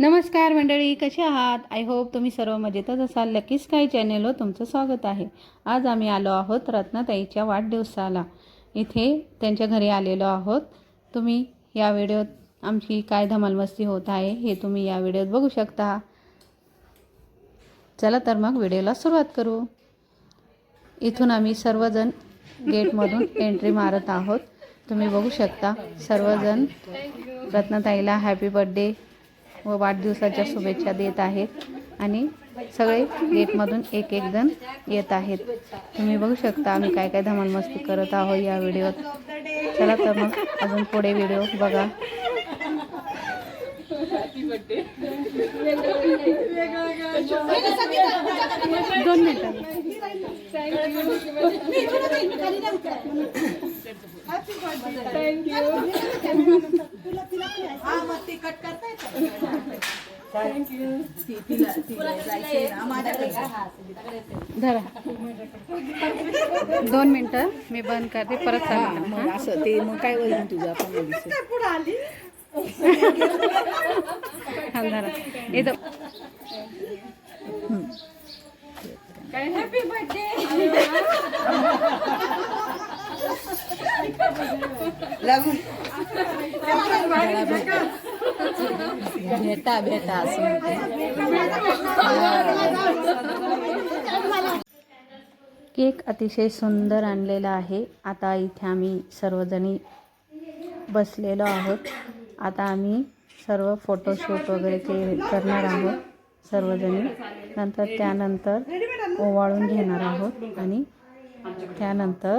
नमस्कार मंडळी कसे आहात? आय होप तुम्ही सर्व मजेतच असाल. लकी स्काय चॅनेलवर तुमचं स्वागत आहे. आज आम्ही आलो आहोत रत्नाताईच्या वाढदिवसाला. इथे त्यांच्या घरी आलेलो आहोत. तुम्ही या व्हिडिओत आमची काय धमालमस्ती होत आहे हे तुम्ही या व्हिडिओत बघू शकता. चला तर मग व्हिडिओला सुरुवात करू. इथून आम्ही सर्वजण गेटमधून एंट्री मारत आहोत. तुम्ही बघू शकता सर्वजण रत्नताईला हॅपी बर्थडे व वाढदिवसाच्या शुभेच्छा देत आहेत. आणि सगळे गेटमधून एक एक जण येत आहेत. तुम्ही बघू शकता आम्ही काय काय धमाल मस्ती करत आहोत या व्हिडिओत. चला तर मग अजून पुढे व्हिडिओ बघा. दोन मिनिटं. धरा. दोन मिनिटं मी बंद करते परत मग असं ते मग काय होईल तुझं? आपण हा धरा. इथं भेटा भेटा असं म्हणते. केक अतिशय सुंदर आणलेला आहे. आता इथे आम्ही सर्वजणी बसलेलो आहोत. आता आम्ही सर्व फोटोशूट वगैरे के करणार आहोत सर्वजणी. नंतर त्यानंतर ओवाळून घेणार आहोत आणि त्यानंतर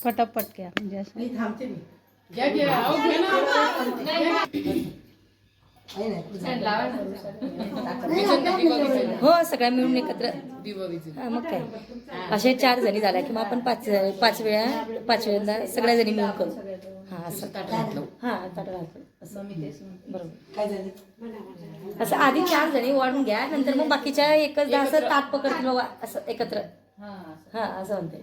पटापट घ्या म्हणजे असं. हो सगळ्या मिळून एकत्र. हा, मग काय? असे चार जणी झाल्या की मग आपण पाच पाच वेळा पाच वेळा सगळ्या जणी मिळून करू. हा असं. हा ताट घालतो असं. बरोबर. असं आधी चार जणी वाढून घ्या नंतर मग बाकीच्या एकच दहा असं ताट पकडतील बाबा असं एकत्र. हा असं म्हणते.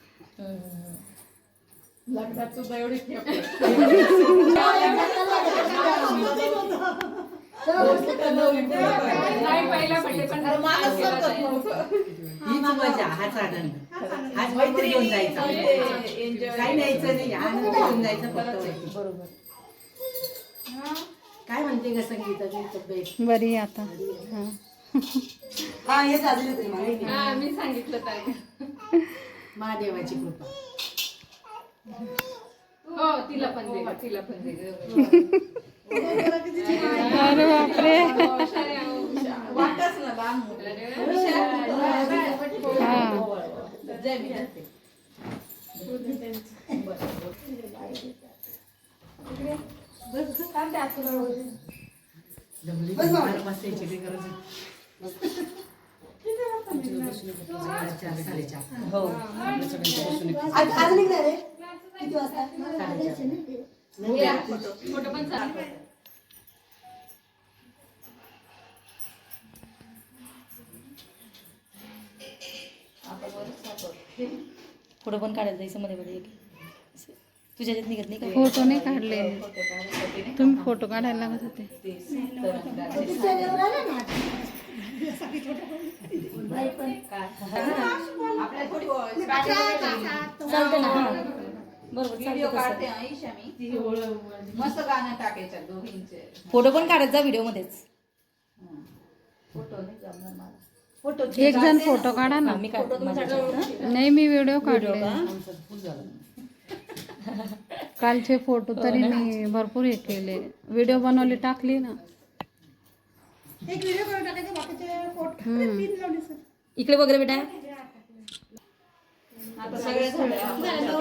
लग्नात सुद्धा एवढी हीच मजा हाच आनंद. हाच मैत्री घेऊन जायचा. काय न्यायचं नाही आनंद घेऊन जायचं बरोबर. काय म्हणते का संगीताची तब्येत? बरी आता. हां. हा हे तरी मला मी सांगितलं तर महादेवाची कृपा. हो तिला पण दे तिला पण दे. अरे बापरे. वाटच ना लहान हां. जय मी जाते. जमली बसायची गरज हो आज आज निघणार आहे किती वाजता फोटो पण पुढं पण काढायला जायचं मध्ये मध्ये. तुझ्या निघत नाही का? फोटो नाही काढले तुम्ही फोटो काढायला लागत होते. चालतं ना हा बरोबर व्हिडिओ चालतं काढते तसं. आईश आम्ही मस्त गाणं टाकायचं दोघींचे फोटो पण काढत जा व्हिडिओ मध्येच. फोटो नाही जमणार मला फोटो एक जण फोटो काढा ना. हा, मी काढते. नाही मी व्हिडिओ काढले. कालचे फोटो तरी मी भरपूर हे केले. व्हिडिओ बनवले टाकली ना. एक व्हिडिओ करून टाकायचे बाकीचे फोटो पिन लावली सर इकडे वगैरे बेटा. आता सगळे थांबा.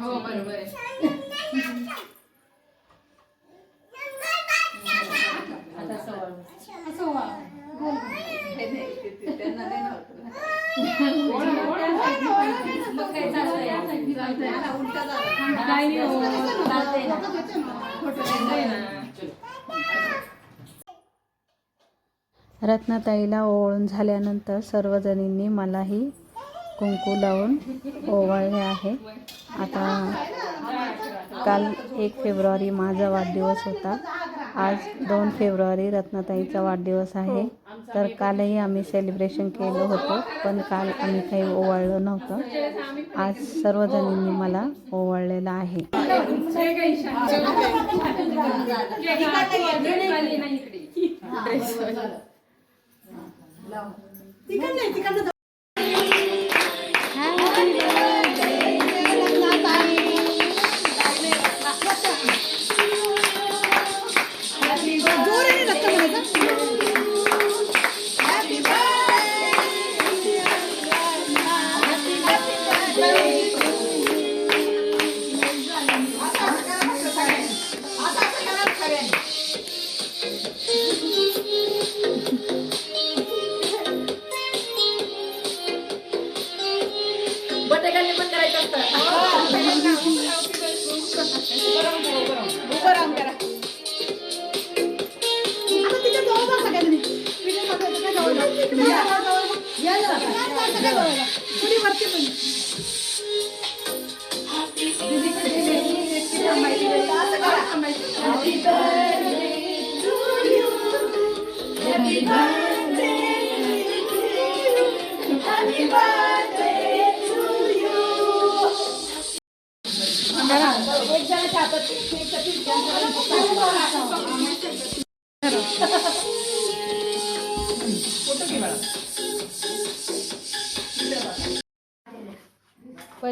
हो बरोबर आहे त्यांना नाही नव्हतं मग काय चालतंय? उलट झालं नाही हो, चालतंय ना. रत्नाताईला ओवाळून झाल्यानंतर सर्वजणींनी मलाही कुंकू लावून ओवाळले आहे. आता काल एक फेब्रुवारी माझा वाढदिवस होता. आज दोन फेब्रुवारी रत्नाताईचा वाढदिवस आहे. तर कालही आम्ही सेलिब्रेशन केलं होतं पण काल आम्ही काही ओवाळलं नव्हतं. आज सर्वजणींनी मला ओवाळलेलं आहे.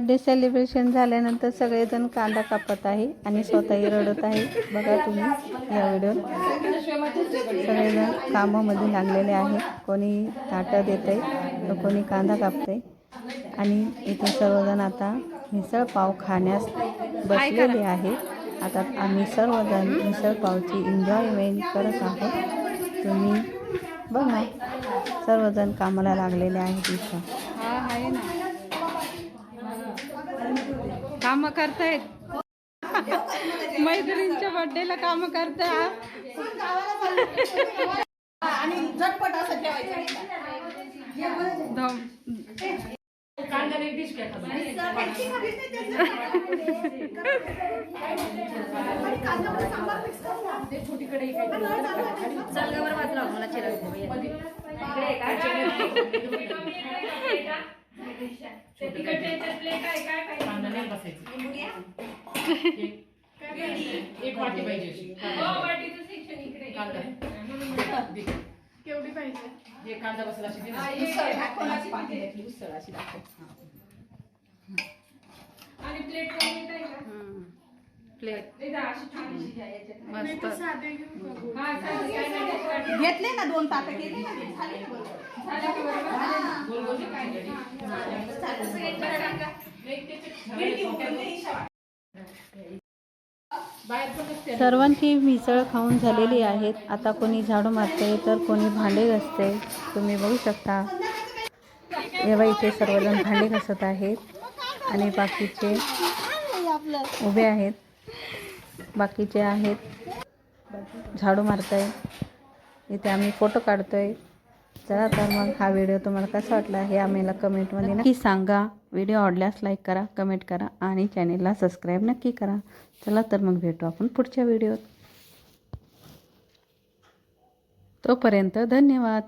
बर्थडे सेलिब्रेशन झाल्यानंतर सगळेजण कांदा कापत आहे आणि स्वतःही रडत आहे. बघा तुम्ही या व्हिडिओ सगळेजण कामामध्ये लागलेले आहेत कोणी ताटं देत आहे तर कोणी कांदा कापते आणि इथे सर्वजण आता मिसळ पाव खाण्यास बसलेले आहे आता आम्ही सर्वजण मिसळ पावची एन्जॉयमेंट करत आहोत. तुम्ही बघा सर्वजण कामाला लागलेले आहेत इथं हा आहे ना काम करतायत. मैत्रिणींच्या बर्थडेला काम करताय आणि झटपट असं ठेवायचं. एक वाटी पाहिजे अशी. कांदा. केवढी पाहिजे? हे कांदा बसला अशी दे ना. आणि प्लेट मस्त हा साधी काय नाही घेतले ना दोन ताट केले. सर्वांची मिसळ खाऊन झालेली आहेत. आता कोणी झाडू मारते तर कोणी भांडे घासते तुम्ही बघू शकता. एव्हा इथे सर्वजण भांडे घासत आहेत आणि बाकीचे उभे आहेत. बाकीचे आहेत झाडू मारताय. इथे आम्ही फोटो काढतोय. चला तर मग हा व्हिडिओ तुम्हाला कसा वाटला हे आम्हाला कमेंटमध्ये नक्की सांगा. व्हिडिओ आवडल्यास लाईक करा कमेंट करा आणि चॅनेलला सबस्क्राईब नक्की करा. चला तर मग भेटू आपण पुढच्या व्हिडिओत. तोपर्यंत धन्यवाद.